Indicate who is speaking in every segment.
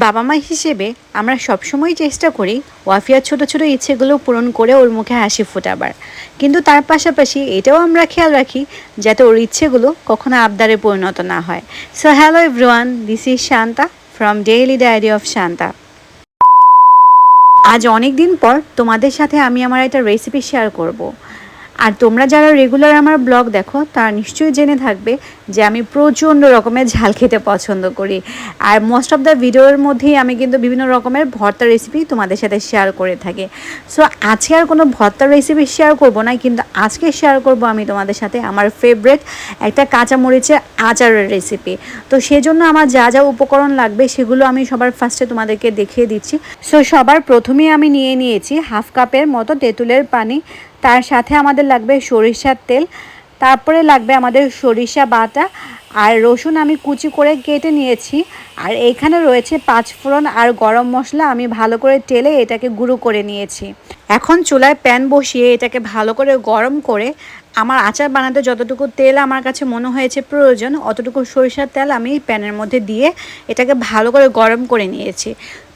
Speaker 1: বাবা মা হিসেবে আমরা সবসময় চেষ্টা করি ওয়াফিয়ার ছোট ছোট ইচ্ছেগুলো পূরণ করে ওর মুখে হাসি ফোটাবার। কিন্তু তার পাশাপাশি এটাও আমরা খেয়াল রাখি যাতে ওর ইচ্ছেগুলো কখনো আবদারে পরিণত না হয়। So hello everyone this is Shanta from daily diary of Shanta. আজ অনেক দিন পর তোমাদের সাথে আমি আমার একটা রেসিপি শেয়ার করব। আর তোমরা যারা রেগুলার আমার ব্লগ দেখো, তারা নিশ্চয়ই জেনে থাকবে যে আমি প্রচণ্ড রকমের ঝাল খেতে পছন্দ করি। আর মোস্ট অফ দ্য ভিডিওর মধ্যেই আমি কিন্তু বিভিন্ন রকমের ভর্তা রেসিপি তোমাদের সাথে শেয়ার করে থাকি। সো আজকে আর কোনো ভর্তার রেসিপি শেয়ার করব না, কিন্তু আজকে শেয়ার করব আমি তোমাদের সাথে আমার ফেভারেট একটা কাঁচামরিচের আচারের রেসিপি তো সেজন্য আমার যা যা উপকরণ লাগবে, সেগুলো আমি সবার ফার্স্টে তোমাদেরকে দেখিয়ে দিচ্ছি। সো সবার প্রথমেই আমি নিয়ে নিয়েছি হাফ কাপের মতো তেঁতুলের পানি। তার সাথে আমাদের লাগবে সরিষার তেল, তারপরে লাগবে আমাদের সরিষা বাটা আর রসুন আমি কুচি করে কেটে নিয়েছি। আর এখানে রয়েছে পাঁচ ফোড়ন আর গরম মশলা আমি ভালো করে টেলে এটাকে গুঁড়ো করে নিয়েছি। এখন চুলায় প্যান বসিয়ে এটাকে ভালো করে গরম করে আমার আচার বানাতে যতটুকু তেল আমার কাছে মনে হয়েছে প্রয়োজন, অতটুকু সরিষার তেল আমি প্যানের মধ্যে দিয়ে এটাকে ভালো করে গরম করে নিয়েছি।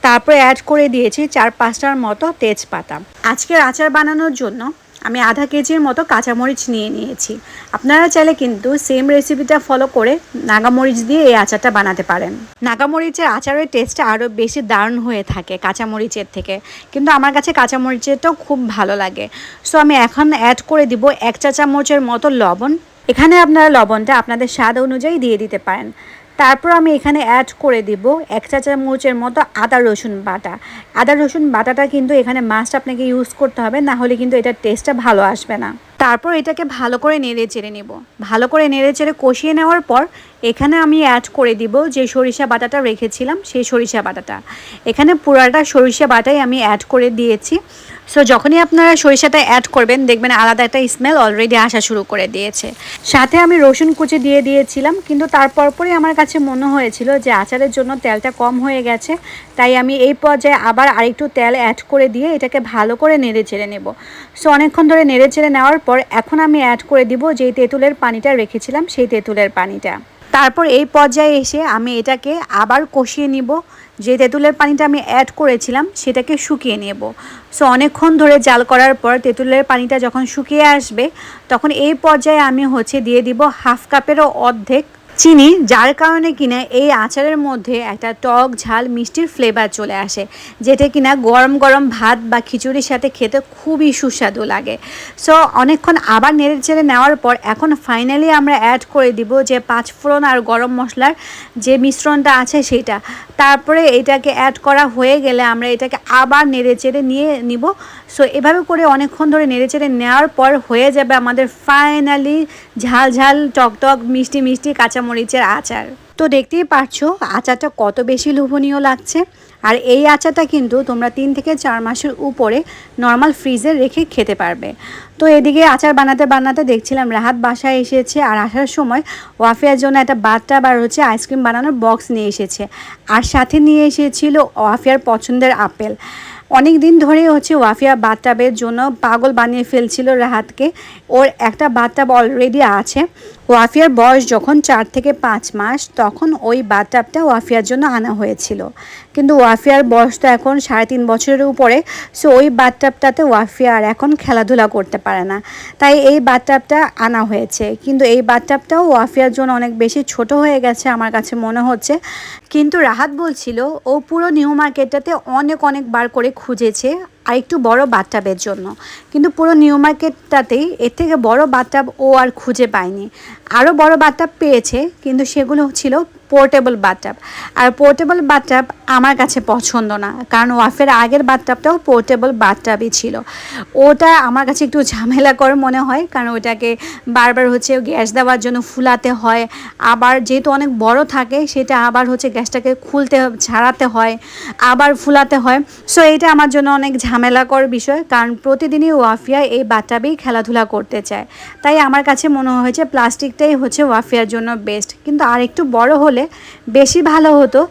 Speaker 1: তারপরে অ্যাড করে দিয়েছি চার পাঁচটার মতো তেজপাতা। আজকের আচার বানানোর জন্য আমি আধা কেজির মতো কাঁচামরিচ নিয়ে নিয়েছি। আপনারা চাইলে কিন্তু সেম রেসিপিটা ফলো করে নাগামরিচ দিয়ে এই আচারটা বানাতে পারেন। নাগামরিচের আচারের টেস্টটা আরও বেশি দারুণ হয়ে থাকে কাঁচামরিচের থেকে। কিন্তু আমার কাছে কাঁচামরিচেরটাও খুব ভালো লাগে। সো আমি এখন অ্যাড করে দিব এক চা চামচের মতো লবণ। এখানে আপনারা লবণটা আপনাদের স্বাদ অনুযায়ী দিয়ে দিতে পারেন। তারপর আমি এখানে অ্যাড করে দিব এক চা চামচের মতো আদা, রসুন বাটা। আদা, রসুন বাটাটা কিন্তু এখানে মাস্ট আপনাকে ইউজ করতে হবে, না হলে কিন্তু এটার টেস্টটা ভালো আসবে না। তারপর এটাকে ভালো করে নেড়ে চেড়ে নেব। ভালো করে নেড়ে চেড়ে কষিয়ে নেওয়ার পর এখানে আমি অ্যাড করে দিব যে সরিষা বাটাটা রেখেছিলাম, সেই সরিষা বাটাটা। এখানে পুরাটা সরিষা বাটাই আমি অ্যাড করে দিয়েছি। সো যখনই আপনারা সরিষাটা অ্যাড করবেন, দেখবেন আলাদা একটা স্মেল অলরেডি আসা শুরু করে দিয়েছে। সাথে আমি রসুন কুচি দিয়ে দিয়েছিলাম, কিন্তু তারপর পরই আমার কাছে মনে হয়েছিল যে আচারের জন্য তেলটা কম হয়ে গেছে, তাই আমি এই পর্যায়ে আবার আরেকটু তেল অ্যাড করে দিয়ে এটাকে ভালো করে নেড়ে চেড়ে নেব। সো অনেকক্ষণ ধরে নেড়ে চেড়ে নেওয়ার পর এখন আমি অ্যাড করে দিব যেই তেঁতুলের পানিটা রেখেছিলাম, সেই তেঁতুলের পানিটা। তারপর এই পর্যায়ে এসে আমি এটাকে আবার কষিয়ে নিব। যে তেঁতুলের পানিটা আমি অ্যাড করেছিলাম, সেটাকে শুকিয়ে নেব। সো অনেকক্ষণ ধরে জাল করার পর তেঁতুলের পানিটা যখন শুকিয়ে আসবে, তখন এই পর্যায়ে আমি হচ্ছে দিয়ে দিব হাফ কাপেরও অর্ধেক চিনি, যার কারণে কিনা এই আচারের মধ্যে একটা টক ঝাল মিষ্টির ফ্লেভার চলে আসে, যেটা কিনা গরম গরম ভাত বা খিচুড়ির সাথে খেতে খুবই সুস্বাদু লাগে। সো অনেকক্ষণ আবার নেড়ে চেড়ে নেওয়ার পর এখন ফাইনালি আমরা অ্যাড করে দিব যে পাঁচ ফোড়ন আর গরম মশলার যে মিশ্রণটা আছে সেটা। তারপরে এটাকে অ্যাড করা হয়ে গেলে আমরা এটাকে আবার নেড়ে চেড়ে নিয়ে নিব। সো এভাবে করে অনেকক্ষণ ধরে নেড়ে চেড়ে নেওয়ার পর হয়ে যাবে আমাদের ফাইনালি ঝাল ঝাল টকটক টক মিষ্টি মিষ্টি কাঁচামরিচের আচার। তো দেখতেই পারছ, আচারটা কত বেশি লোভনীয় লাগছে। আর এই আচারটা কিন্তু তোমরা তিন থেকে চার মাসের উপরে নর্মাল ফ্রিজে রেখে খেতে পারবে। তো এদিকে আচার বানাতে বানাতে দেখছিলাম, রাহাত বাসায় এসেছে আর আসার সময় ওয়াফিয়ার জন্য একটা বাচ্চা বার হচ্ছে আইসক্রিম বানানোর বক্স নিয়ে এসেছে। আর সাথে নিয়ে এসেছিল ওয়াফিয়ার পছন্দের আপেল। অনেক দিন ধরে হচ্ছে ওয়াফিয়া বাথটাবের জন্য পাগল বানিয়ে ফেলছিল রাহাতকে। ওর একটা বাথটাব অলরেডি আছে। ওয়াফিয়ার বয়স যখন চার থেকে পাঁচ মাস, তখন ওই বাথটাবটা ওয়াফিয়ার জন্য আনা হয়েছিল। কিন্তু ওয়াফিয়ার বয়স তো এখন সাড়ে তিন বছরের উপরে, সো ওই বাথটাবটাতে ওয়াফিয়া আর এখন খেলাধুলা করতে পারে না। তাই এই বাথটাবটা আনা হয়েছে। কিন্তু এই বাথটাবটাও ওয়াফিয়ার জন্য অনেক বেশি ছোট হয়ে গেছে আমার কাছে মনে হচ্ছে। কিন্তু রাহাত বলছিল, ও পুরো নিউ মার্কেটটাতে অনেক অনেক বার করে খুঁজেছে। আর একটু বড় বাথটাবের জন্য। কিন্তু পুরো নিউ মার্কেটটাতেই এর থেকে বড় বাথটাব ও আর খুঁজে পায়নি। আরও বড় বাথটাব পেয়েছে, কিন্তু সেগুলো ছিল পোর্টেবল বাথটাব আর পোর্টেবল বাথটাব আমার কাছে পছন্দ না। কারণ ওয়াফের আগের বাথটাবটাও পোর্টেবল বাথটাবই ছিল। ওটা আমার কাছে একটু ঝামেলা করে মনে হয়, কারণ ওটাকে বারবার হচ্ছে গ্যাস দেওয়ার জন্য ফুলাতে হয়। আবার যেহেতু অনেক বড় থাকে, সেটা আবার হচ্ছে গ্যাসটাকে খুলতে ছাড়াতে হয়, আবার ফুলাতে হয়। সো এটা আমার জন্য অনেক ঝামেলাকর বিষয়, কারণ প্রতিদিনই ওয়াফিয়া এই বাথটাবেই খেলাধুলা করতে চায়। তাই আমার কাছে মনে হয়েছে প্লাস্টিকটাই হচ্ছে ওয়াফিয়ার জন্য বেস্ট কিন্তু আর একটু বড় হলে বেশি ভালো হতো।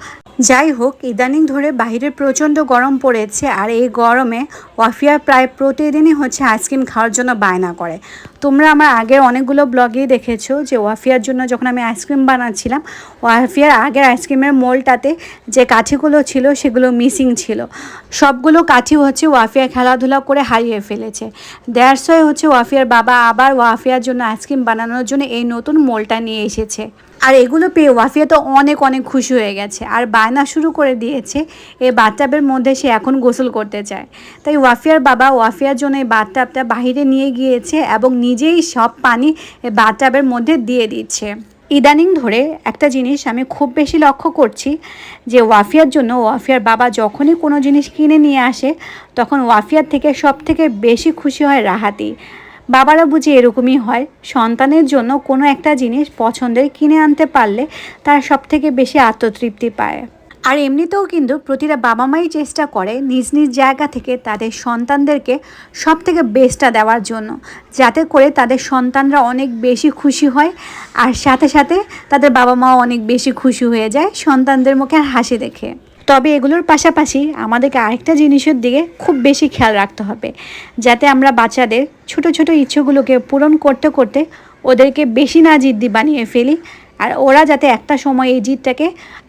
Speaker 1: যাই হোক, ইদানিং ধরে বাইরে প্রচণ্ড গরম পড়েছে আর এই গরমে ওয়াফিয়া প্রায় প্রতিদিনই হচ্ছে আইসক্রিম খাওয়ার জন্য বায়না করে। তোমরা আমার আগের অনেকগুলো ব্লগেই দেখেছ যে ওয়াফিয়ার জন্য যখন আমি আইসক্রিম বানাচ্ছিলাম ওয়াফিয়ার আগের আইসক্রিমের মোলটাতে যে কাঠিগুলো ছিল সেগুলো মিসিং ছিল। সবগুলো কাঠি হচ্ছে ওয়াফিয়া খেলাধুলা করে হারিয়ে ফেলেছে। দেড়শো হচ্ছে ওয়াফিয়ার বাবা আবার ওয়াফিয়ার জন্য আইসক্রিম বানানোর জন্য এই নতুন মোলটা নিয়ে এসেছে। আর এগুলো পেয়ে ওয়াফিয়া তো অনেক অনেক খুশি হয়ে গেছে। আর বায়না শুরু করে দিয়েছে, এই বাথটাবের মধ্যে সে এখন গোসল করতে চায়। তাই ওয়াফিয়ার বাবা ওয়াফিয়ার জন্য এই বাথটাবটা বাহিরে নিয়ে গিয়েছে এবং নিজেই সব পানি বাথটাবের মধ্যে দিয়ে দিচ্ছে। ইদানিং ধরে একটা জিনিস আমি খুব বেশি লক্ষ্য করছি যে ওয়াফিয়ার জন্য ওয়াফিয়ার বাবা যখনই কোনো জিনিস কিনে নিয়ে আসে, তখন ওয়াফিয়ার থেকে সব থেকে বেশি খুশি হয় রাহাতি। বাবারা বুঝি এরকমই হয়। সন্তানের জন্য কোনো একটা জিনিস পছন্দের কিনে আনতে পারলে তার সব থেকে বেশি আত্মতৃপ্তি পায়। আর এমনিতেও কিন্তু প্রতিটা বাবা মাই চেষ্টা করে নিজ নিজ জায়গা থেকে তাদের সন্তানদেরকে সব থেকে বেস্টটা দেওয়ার জন্য, যাতে করে তাদের সন্তানরা অনেক বেশি খুশি হয় আর সাথে সাথে তাদের বাবা মাও অনেক বেশি খুশি হয়ে যায় সন্তানদের মুখে হাসি দেখে। তবে এগুলোর পাশাপাশি আমাদেরকে আরেকটা জিনিসের দিকে খুব বেশি খেয়াল রাখতে হবে, যাতে আমরা বাচ্চাদের ছোট ছোট ইচ্ছেগুলোকে পূরণ করতে করতে ওদেরকে বেশি না জিদ্দি বানিয়ে ফেলি, আর ওরা যাতে একটা সময় এই জিদটাকে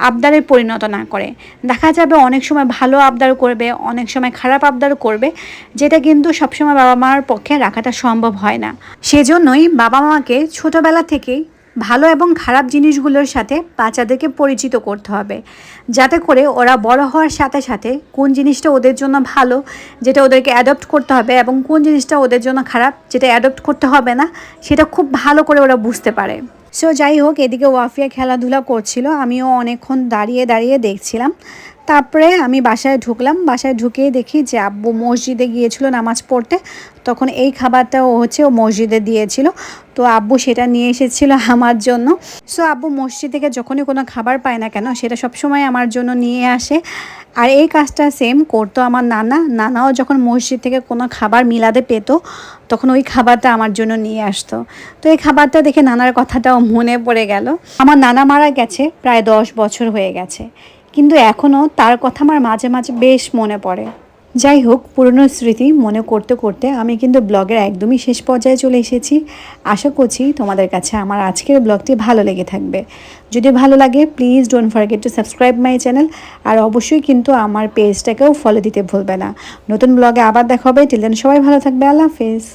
Speaker 1: আবদারে পরিণত না করে। দেখা যাবে অনেক সময় ভালো আবদার করবে, অনেক সময় খারাপ আবদার করবে, যেটা কিন্তু সবসময় বাবা মার পক্ষে রাখাটা সম্ভব হয় না। সেজন্যই বাবা মাকে ছোটোবেলা থেকেই ভালো এবং খারাপ জিনিসগুলোর সাথে বাচ্চাদেরকে পরিচিত করতে হবে। যাতে করে ওরা বড় হওয়ার সাথে সাথে কোন জিনিসটা ওদের জন্য ভালো, যেটা ওদেরকে অ্যাডপ্ট করতে হবে এবং কোন জিনিসটা ওদের জন্য খারাপ, যেটা অ্যাডপ্ট করতে হবে না, সেটা খুব ভালো করে ওরা বুঝতে পারে। সো যাই হোক, এদিকে ওয়াফিয়া খেলাধুলা করছিল, আমিও অনেকক্ষণ দাঁড়িয়ে দাঁড়িয়ে দেখছিলাম। তারপরে আমি বাসায় ঢুকলাম। বাসায় ঢুকেই দেখি যে আব্বু মসজিদে গিয়েছিল নামাজ পড়তে। তখন এই খাবারটা ও হচ্ছে ও মসজিদে দিয়েছিল। তো আব্বু সেটা নিয়ে এসেছিল আমার জন্য। সো আব্বু মসজিদ থেকে যখনই কোনো খাবার পায় না কেন, সেটা সবসময় আমার জন্য নিয়ে আসে। আর এই কাজটা সেম করতো আমার নানা। নানাও যখন মসজিদ থেকে কোনো খাবার মিলাতে পেতো, তখন ওই খাবারটা আমার জন্য নিয়ে আসতো। তো এই খাবারটা দেখে নানার কথাটাও মনে পড়ে গেল। আমার নানা মারা গেছে প্রায় দশ বছর হয়ে গেছে। কিন্তু এখনও তার কথা আমার মাঝে মাঝে বেশ মনে পড়ে। যাই হোক, পুরনো স্মৃতি মনে করতে করতে আমি কিন্তু ব্লগের একদমই শেষ পর্যায়ে চলে এসেছি। আশা করছি তোমাদের কাছে আমার আজকের ব্লগটি ভালো লেগে থাকবে। যদি ভালো লাগে please don't forget to subscribe my channel আর অবশ্যই কিন্তু আমার পেজটাকেও ফলো দিতে ভুলবে না। নতুন ব্লগে আবার দেখা হবে। টিলেন সবাই ভালো থাকবে। আল্লাহ হাফেজ।